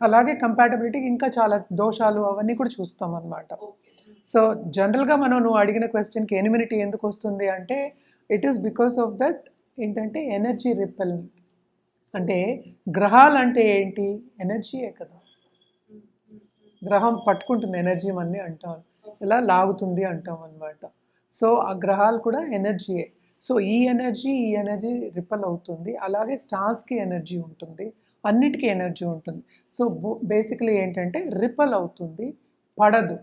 అలాగే కంపాటబిలిటీ ఇంకా చాలా దోషాలు అవన్నీ కూడా చూస్తాం అన్నమాట. సో జనరల్గా మనం నువ్వు అడిగిన క్వశ్చన్కి ఎనిమినిటీ ఎందుకు వస్తుంది అంటే it is because of that ఏంటంటే ఎనర్జీ రిపెల్ అంటే గ్రహాలు అంటే ఏంటి ఎనర్జీయే కదా. గ్రహం పట్టుకుంటుంది ఎనర్జీ అని అంటాం. ఇలా లాగుతుంది అంటాం అనమాట సో ఆ గ్రహాలు కూడా ఎనర్జీయే సో ఈ ఎనర్జీ ఈ ఎనర్జీ రిపల్ అవుతుంది. అలాగే స్టార్స్కి ఎనర్జీ ఉంటుంది. అన్నిటికీ ఎనర్జీ ఉంటుంది. సో బేసిక్లీ ఏంటంటే రిపల్ అవుతుంది పడదు.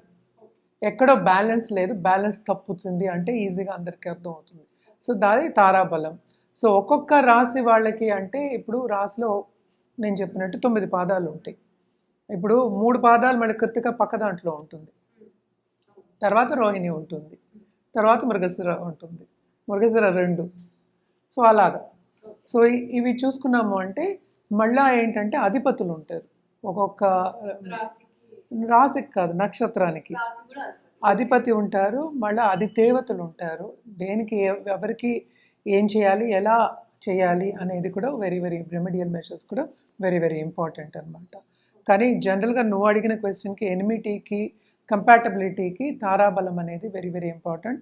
ఎక్కడో బ్యాలెన్స్ లేదు బ్యాలెన్స్ తప్పుతుంది అంటే ఈజీగా అందరికీ అర్థం అవుతుంది సో దాది తారాబలం. సో ఒక్కొక్క రాశి వాళ్ళకి అంటే ఇప్పుడు రాశిలో నేను చెప్పినట్టు తొమ్మిది పాదాలు ఉంటాయి. ఇప్పుడు మూడు పాదాలు మన కృతిక పక్క దాంట్లో ఉంటుంది. తర్వాత రోహిణి ఉంటుంది. తర్వాత మృగశిర ఉంటుంది. మృగశిర రెండు. సో అలాగా. సో ఇవి చూసుకున్నాము అంటే మళ్ళా ఏంటంటే అధిపతులు ఉంటారు ఒక్కొక్క రాశికి. కాదు నక్షత్రానికి. అధిపతి. ఉంటారు మళ్ళీ అధిదేవతలు ఉంటారు. దేనికి ఎవరికి ఏం చేయాలి ఎలా చేయాలి అనేది కూడా వెరీ వెరీ రెమెడియల్ మెషర్స్ కూడా వెరీ వెరీ ఇంపార్టెంట్ అనమాట కానీ జనరల్గా నువ్వు అడిగిన క్వశ్చన్కి ఎనిమిటీకి కంపాటబిలిటీకి తారాబలం అనేది వెరీ వెరీ ఇంపార్టెంట్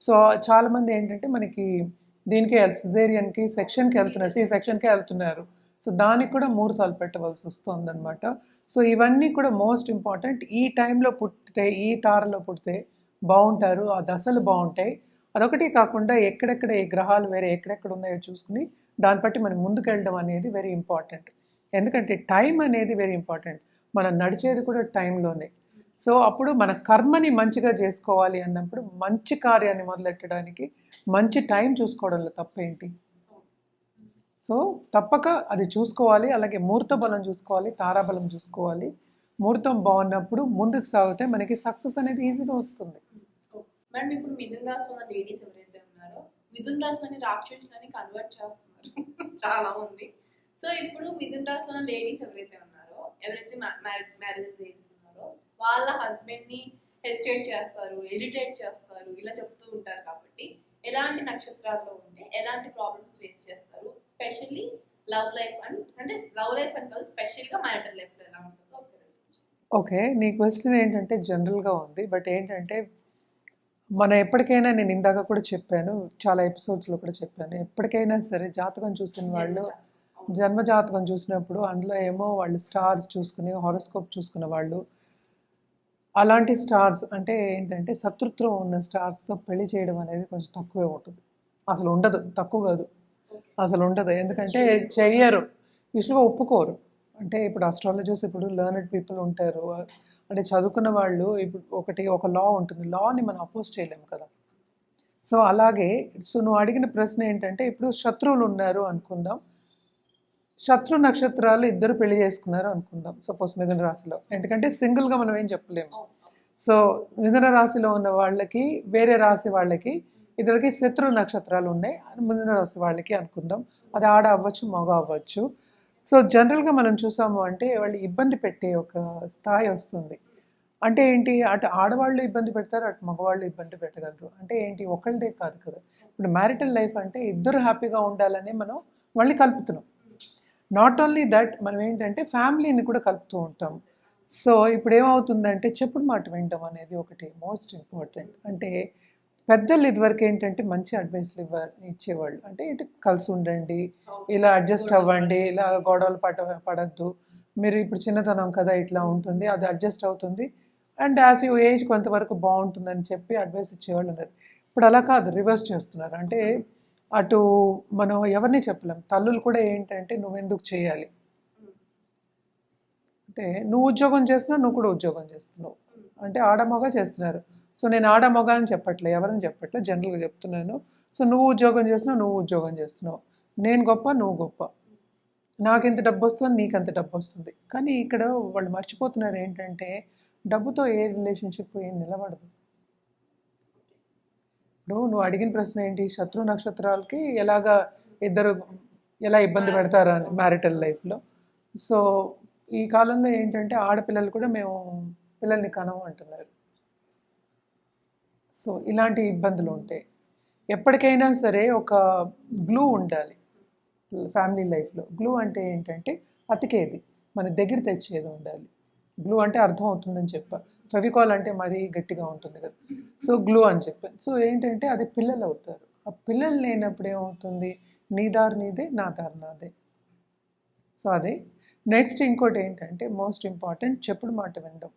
సో చాలామంది ఏంటంటే మనకి దీనికి సిజేరియన్కి సెక్షన్కి వెళ్తున్నారు. సి సెక్షన్కి వెళ్తున్నారు. సో దానికి కూడా ముహూర్తాలు పెట్టవలసి వస్తుందన్నమాట. సో ఇవన్నీ కూడా మోస్ట్ ఇంపార్టెంట్ ఈ టైంలో పుట్టితే ఈ తారలో పుడితే బాగుంటారు. ఆ దశలు బాగుంటాయి. అదొకటి కాకుండా ఎక్కడెక్కడ ఏ గ్రహాలు వేరే ఎక్కడెక్కడ ఉన్నాయో చూసుకుని దాన్ని బట్టి మనం ముందుకెళ్ళడం అనేది వెరీ ఇంపార్టెంట్ ఎందుకంటే టైం అనేది వెరీ ఇంపార్టెంట్ మనం నడిచేది కూడా టైంలోనే సో అప్పుడు మన కర్మని మంచిగా చేసుకోవాలి అన్నప్పుడు మంచి కార్యాన్ని మొదలెట్టడానికి మంచి టైం చూసుకోవడంలో తప్పేంటి? సో తప్పక అది చూసుకోవాలి అలాగే ముహూర్త బలం చూసుకోవాలి తారాబలం చూసుకోవాలి. ముహూర్తం బాగున్నప్పుడు ముందుకు సాగితే మనకి సక్సెస్ అనేది ఈజీగా వస్తుంది. మేడం ఇప్పుడు మిథున్ రాశి ఉన్న లేడీస్ ఎవరైతే ఉన్నారో మిథున్ రాశి అని రాక్షసులని కన్వర్ట్ చేస్తున్నారు. చాలా మంది. సో ఇప్పుడు మిథున్ రాశి ఉన్న లేడీస్ ఎవరైతే ఉన్నారో ఎవరైతే మ్యారేజ్ లేడీస్ వాళ్ళ హస్బెండ్ని హెస్టేట్ చేస్తారు ఇరిటేట్ చేస్తారు ఇలా చెప్తూ ఉంటారు కాబట్టి ఎలాంటి నక్షత్రాల్లో ఉంటే ఎలాంటి ప్రాబ్లమ్స్ ఫేస్ చేస్తారు స్పెషల్లీ లవ్ లైఫ్ అండ్ అంటే లవ్ లైఫ్ అని కాదు స్పెషల్గా మ్యారిటల్ లైఫ్ ఎలా ఉంటుందో. ఓకే నీ క్వశ్చన్ ఏంటంటే జనరల్గా ఉంది బట్ ఏంటంటే మనం ఎప్పటికైనా నేను ఇందాక కూడా చెప్పాను చాలా ఎపిసోడ్స్లో కూడా చెప్పాను ఎప్పటికైనా సరే జాతకం చూసిన వాళ్ళు జన్మ జాతకం చూసినప్పుడు అందులో ఏమో వాళ్ళు స్టార్స్ చూసుకుని హారోస్కోప్ చూసుకున్న వాళ్ళు అలాంటి స్టార్స్ అంటే ఏంటంటే శత్రుత్వం ఉన్న స్టార్స్తో పెళ్ళి చేయడం అనేది కొంచెం తక్కువే ఉంటుంది. అసలు ఉండదు తక్కువ కాదు. అసలు ఉండదు. ఎందుకంటే చెయ్యరు. యూజువల్గా ఒప్పుకోరు. అంటే ఇప్పుడు అస్ట్రాలజర్స్ ఇప్పుడు లర్నెడ్ పీపుల్ ఉంటారు. అంటే చదువుకున్న వాళ్ళు ఇప్పుడు ఒకటి ఒక లా ఉంటుంది. లాని మనం అపోజ్ చేయలేము కదా. సో అలాగే సో నువ్వు అడిగిన ప్రశ్న ఏంటంటే ఇప్పుడు శత్రువులు ఉన్నారు అనుకుందాం. శత్రు నక్షత్రాలు ఇద్దరు పెళ్ళి చేసుకున్నారు అనుకుందాం. సపోజ్ మిథున రాశిలో. ఎందుకంటే సింగిల్గా మనం ఏం చెప్పలేము. సో మిథున రాశిలో ఉన్న వాళ్ళకి వేరే రాశి వాళ్ళకి ఇద్దరికి శత్రు నక్షత్రాలు ఉన్నాయి. మిథున రాశి వాళ్ళకి అనుకుందాం. అది ఆడ అవ్వచ్చు మగ అవ్వచ్చు. సో జనరల్గా మనం చూసాము అంటే వాళ్ళు ఇబ్బంది పెట్టే ఒక స్థాయి వస్తుంది. అంటే ఏంటి? అటు ఆడవాళ్ళు ఇబ్బంది పెడతారు అటు మగవాళ్ళు ఇబ్బంది పెట్టగలరు. అంటే ఏంటి? ఒకళ్ళదే కాదు కదా. ఇప్పుడు మ్యారిటల్ లైఫ్ అంటే ఇద్దరు హ్యాపీగా ఉండాలని మనం వాళ్ళని కలుపుతున్నాం. నాట్ ఓన్లీ దట్ మనం ఏంటంటే ఫ్యామిలీని కూడా కలుపుతూ ఉంటాం. సో ఇప్పుడు ఏమవుతుందంటే చెప్పుడు మాట వినడం అనేది ఒకటి మోస్ట్ ఇంపార్టెంట్. అంటే పెద్దలు ఇదివరకు ఏంటంటే మంచి అడ్వైస్లు ఇవ్వ ఇచ్చేవాళ్ళు. అంటే ఇటు కలిసి ఉండండి ఇలా అడ్జస్ట్ అవ్వండి ఇలా గొడవలు పడ పడద్దు. మీరు ఇప్పుడు చిన్నతనం కదా ఇట్లా ఉంటుంది అది అడ్జస్ట్ అవుతుంది. అండ్ యాజ్ యూ ఏజ్ కొంతవరకు బాగుంటుందని చెప్పి అడ్వైస్ ఇచ్చేవాళ్ళు ఉన్నారు. ఇప్పుడు అలా కాదు రివర్స్ చేస్తున్నారు. అంటే అటు మనం ఎవరిని చెప్పలేం. తల్లులు కూడా ఏంటంటే నువ్వెందుకు చేయాలి? అంటే నువ్వు ఉద్యోగం చేస్తున్నావు నువ్వు కూడా ఉద్యోగం చేస్తున్నావు. అంటే ఆడమొగ చేస్తున్నారు. సో నేను ఆడమొగ అని చెప్పట్లే ఎవరని చెప్పట్లే జనరల్గా చెప్తున్నాను. సో నువ్వు ఉద్యోగం చేస్తున్నావు నువ్వు ఉద్యోగం చేస్తున్నావు. నేను గొప్ప నువ్వు గొప్ప. నాకు ఎంత డబ్బు వస్తుంది నీకు డబ్బు వస్తుంది కానీ ఇక్కడ వాళ్ళు మర్చిపోతున్నారు ఏంటంటే డబ్బుతో ఏ రిలేషన్షిప్ ఏం నిలబడదు. ఇప్పుడు నువ్వు అడిగిన ప్రశ్న ఏంటి? శత్రు నక్షత్రాలకి ఎలాగా ఇద్దరు ఎలా ఇబ్బంది పెడతారు అని మ్యారిటల్ లైఫ్లో? సో ఈ కాలంలో ఏంటంటే ఆడపిల్లలు కూడా మేము పిల్లల్ని కనము అంటున్నారు. సో ఇలాంటి ఇబ్బందులు ఉంటాయి ఎప్పటికైనా సరే ఒక గ్లూ ఉండాలి ఫ్యామిలీ లైఫ్లో. గ్లూ అంటే ఏంటంటే అతికేది. మన దగ్గర తెచ్చేది ఉండాలి. గ్లూ అంటే అర్థం అవుతుందని చెప్పా ఫెవికాల్ అంటే మరీ గట్టిగా ఉంటుంది కదా. సో గ్లూ అని చెప్పాను సో ఏంటంటే అది పిల్లలు అవుతారు. ఆ పిల్లలు లేనప్పుడు ఏమవుతుంది? నీ దారి నీదే నా దారి నాదే. సో అదే. నెక్స్ట్ ఇంకోటి ఏంటంటే మోస్ట్ ఇంపార్టెంట్ చెప్పుడు మాట వినడం.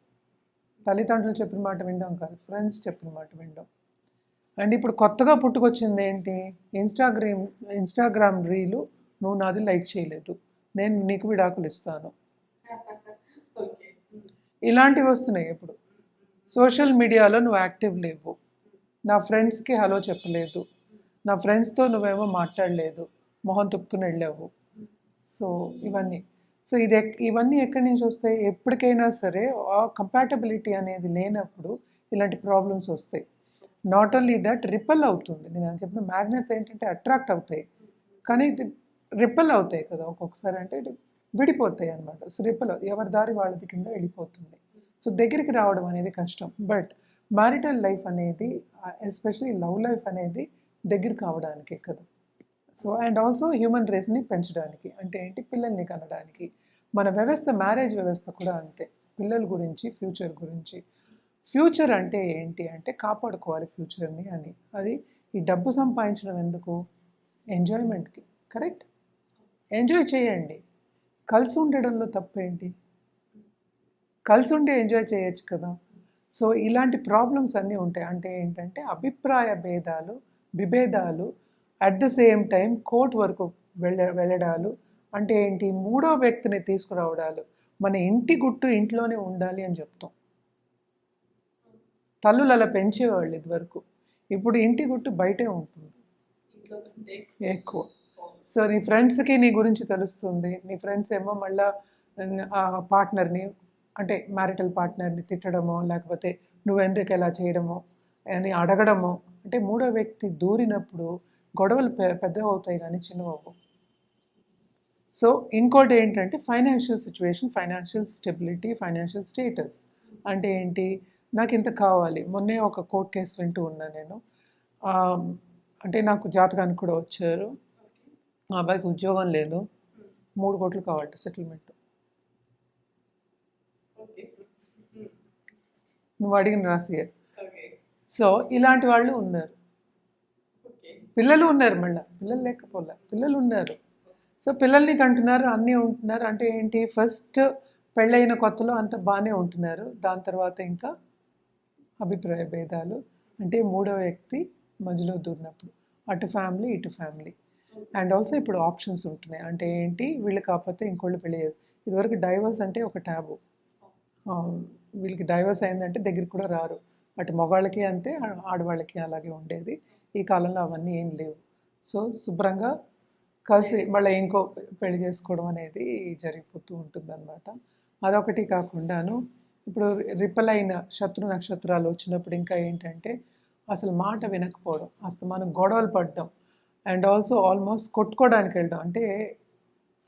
తల్లిదండ్రులు చెప్పిన మాట వినడం కాదు ఫ్రెండ్స్ చెప్పిన మాట వినడం. అండ్ ఇప్పుడు కొత్తగా పుట్టుకొచ్చింది ఏంటి? ఇన్స్టాగ్రామ్ ఇన్స్టాగ్రామ్ రీలు నువ్వు నాది లైక్ చేయలేదు. నేను నీకు విడాకులు ఇస్తాను. ఇలాంటివి వస్తున్నాయి ఇప్పుడు. సోషల్ మీడియాలో నువ్వు యాక్టివ్ లేవు. నా ఫ్రెండ్స్కి హలో చెప్పలేదు. నా ఫ్రెండ్స్తో నువ్వేమో మాట్లాడలేదు. మొహం తుప్పుకుని వెళ్ళావు. సో ఇవన్నీ. సో ఇది ఎక్- ఇవన్నీ ఎక్కడి నుంచి వస్తాయి? ఎప్పటికైనా సరే ఆ కంపాటబిలిటీ అనేది లేనప్పుడు ఇలాంటి ప్రాబ్లమ్స్ వస్తాయి. నాట్ ఓన్లీ దట్ రిపల్ అవుతుంది. నేను అని చెప్పిన మ్యాగ్నెట్స్ ఏంటంటే అట్రాక్ట్ అవుతాయి. కానీ ఇది రిపల్ అవుతాయి కదా ఒక్కొక్కసారి అంటే విడిపోతాయి అన్నమాట. సో రిపల్ ఎవరి దారి వాళ్ళది కింద వెళ్ళిపోతుంది. సో దగ్గరికి రావడం అనేది కష్టం. బట్ మ్యారిటల్ లైఫ్ అనేది ఎస్పెషలీ లవ్ లైఫ్ అనేది దగ్గర కావడానికి కదా. సో అండ్ ఆల్సో హ్యూమన్ రేస్ని పెంచడానికి అంటే ఏంటి? పిల్లల్ని కనడానికి. మన వ్యవస్థ మ్యారేజ్ వ్యవస్థ కూడా అంతే. పిల్లల గురించి ఫ్యూచర్ గురించి. ఫ్యూచర్ అంటే ఏంటి? అంటే కాపాడుకోవాలి ఫ్యూచర్ని అని. అది ఈ డబ్బు సంపాదించడం ఎందుకు? ఎంజాయ్మెంట్కి కరెక్ట్ ఎంజాయ్ చేయండి. కలిసి ఉండడంలో తప్పేంటి? కలిసి ఉండి ఎంజాయ్ చేయొచ్చు కదా. సో ఇలాంటి ప్రాబ్లమ్స్ అన్నీ ఉంటాయి. అంటే ఏంటంటే అభిప్రాయ భేదాలు విభేదాలు at the same time court వరకు వెళ్ళ వెళ్ళడాలు. అంటే ఏంటి? మూడో వ్యక్తిని తీసుకురావడాలు. మన ఇంటి గుట్టు ఇంట్లోనే ఉండాలి అని చెప్తాం. తల్లులు అలా పెంచేవాళ్ళు ఇదివరకు. ఇప్పుడు ఇంటి గుట్టు బయటే ఉంటుంది. ఎక్కువ. సో నీ ఫ్రెండ్స్కి నీ గురించి తెలుస్తుంది. నీ ఫ్రెండ్స్ ఏమో మళ్ళా పార్ట్నర్ని అంటే మ్యారిటల్ పార్ట్నర్ని తిట్టడమో లేకపోతే నువ్వు ఎందుకు ఎలా చేయడమో అని అడగడమో అంటే మూడో వ్యక్తి దూరినప్పుడు గొడవలు పెద్ద పెద్దవి అవుతాయి కానీ చిన్నవవు. సో ఇంకోటి ఏంటంటే financial situation financial stability financial status అంటే ఏంటి? నాకు ఇంత కావాలి. మొన్నే ఒక కోర్ట్ కేసు వింటూ ఉన్నా నేను. అంటే నాకు జాతకానికి కూడా వచ్చారు. మా అబ్బాయికి ఉద్యోగం లేదు. మూడు కోట్లు కావాలట సెటిల్మెంట్ నువ్వు అడిగిన రాసి సో ఇలాంటి వాళ్ళు ఉన్నారు. పిల్లలు ఉన్నారు మళ్ళీ. పిల్లలు లేకపోలే. పిల్లలు ఉన్నారు. సో పిల్లల్ని కంటున్నారు అన్నీ ఉంటున్నారు. అంటే ఏంటి? ఫస్ట్ పెళ్ళైన కొత్తలో అంత బాగానే ఉంటున్నారు. దాని తర్వాత ఇంకా అభిప్రాయ భేదాలు. అంటే మూడో వ్యక్తి మధ్యలో దూరినప్పుడు. అటు ఫ్యామిలీ ఇటు ఫ్యామిలీ. అండ్ ఆల్సో ఇప్పుడు ఆప్షన్స్ ఉంటున్నాయి. అంటే ఏంటి? వీళ్ళు కాకపోతే ఇంకోళ్ళు చేస్తారు ఇదివరకు డైవర్స్ అంటే ఒక ట్యాబు వీళ్ళకి డైవర్స్ అయిందంటే దగ్గరికి కూడా రారు. అటు మగవాళ్ళకి అంతే ఆడవాళ్ళకి అలాగే ఉండేది. ఈ కాలంలో అవన్నీ ఏం లేవు. సో శుభ్రంగా కలిసి మళ్ళీ ఇంకో పెళ్ళి చేసుకోవడం అనేది జరిగిపోతూ ఉంటుందన్నమాట. అదొకటి కాకుండాను ఇప్పుడు రిపల్ అయిన శత్రు నక్షత్రాలు వచ్చినప్పుడు ఇంకా ఏంటంటే అసలు మాట వినకపోవడం అసలు మనం గొడవలు పడడం అండ్ ఆల్సో ఆల్మోస్ట్ కొట్టుకోవడానికి వెళ్ళడం అంటే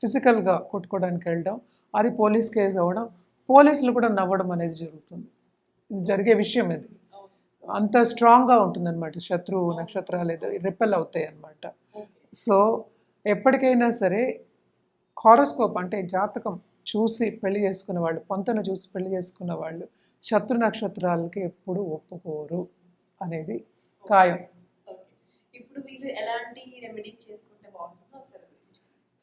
ఫిజికల్గా కొట్టుకోవడానికి వెళ్ళడం అది పోలీస్ కేసు అవ్వడం పోలీసులు కూడా నవ్వడం అనేది జరుగుతుంది. జరిగే విషయం ఇది. అంత స్ట్రాంగ్గా ఉంటుందన్నమాట. శత్రువు నక్షత్రాలు ఏదో రిపెల్ అవుతాయి అన్నమాట సో ఎప్పటికైనా సరే హారోస్కోప్ అంటే జాతకం చూసి పెళ్ళి చేసుకున్న వాళ్ళు పొంతన చూసి పెళ్ళి చేసుకున్న వాళ్ళు శత్రు నక్షత్రాలకి ఎప్పుడు ఒప్పుకోరు అనేది ఖాయం. ఇప్పుడు వీళ్ళు ఎలాంటి రెమెడీస్ చేసుకుంటే బాగుంటుందో.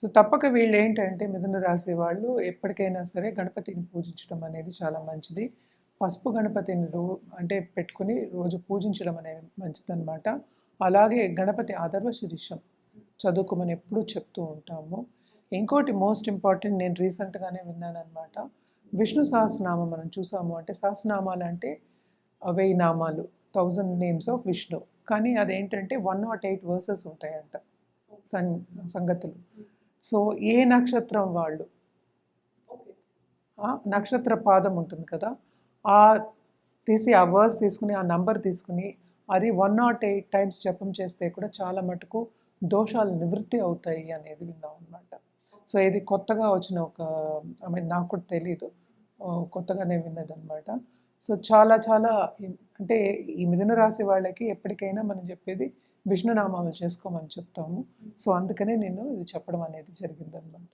సో తప్పక వీళ్ళు ఏంటంటే మిథున రాశి వాళ్ళు ఎప్పటికైనా సరే గణపతిని పూజించడం అనేది చాలా మంచిది. పసుపు గణపతిని రో అంటే పెట్టుకుని రోజు పూజించడం అనేది మంచిదన్నమాట. అలాగే గణపతి ఆదర్వ శిరీషం చదువుకోమని ఎప్పుడూ చెప్తూ ఉంటాము. ఇంకోటి మోస్ట్ ఇంపార్టెంట్ నేను రీసెంట్గానే విన్నానమాట విష్ణు సహస్రనామం మనం చూసాము అంటే సహస్రనామాలు అంటే వెయ్యి నామాలు థౌజండ్ నేమ్స్ ఆఫ్ విష్ణు. కానీ అదేంటంటే వన్ నాట్ ఎయిట్ వర్సెస్ ఉంటాయంట. సం సంగతులు. సో ఏ నక్షత్రం వాళ్ళు? నక్షత్ర పాదం ఉంటుంది కదా ఆ తీసి ఆ వర్స్ తీసుకుని ఆ నంబర్ తీసుకుని అది వన్ నాట్ ఎయిట్ టైమ్స్ జపం చేస్తే కూడా చాలా మటుకు దోషాలు నివృత్తి అవుతాయి అనేది విన్నాం అనమాట సో ఇది కొత్తగా వచ్చిన ఒక ఐ మీన్ నాకు కూడా తెలీదు. కొత్తగానే విన్నదనమాట సో చాలా చాలా అంటే ఈ మిథున రాశి వాళ్ళకి ఎప్పటికైనా మనం చెప్పేది విష్ణునామాలు చేసుకోమని చెప్తాము. సో అందుకనే నేను ఇది చెప్పడం అనేది జరిగిందనమాట.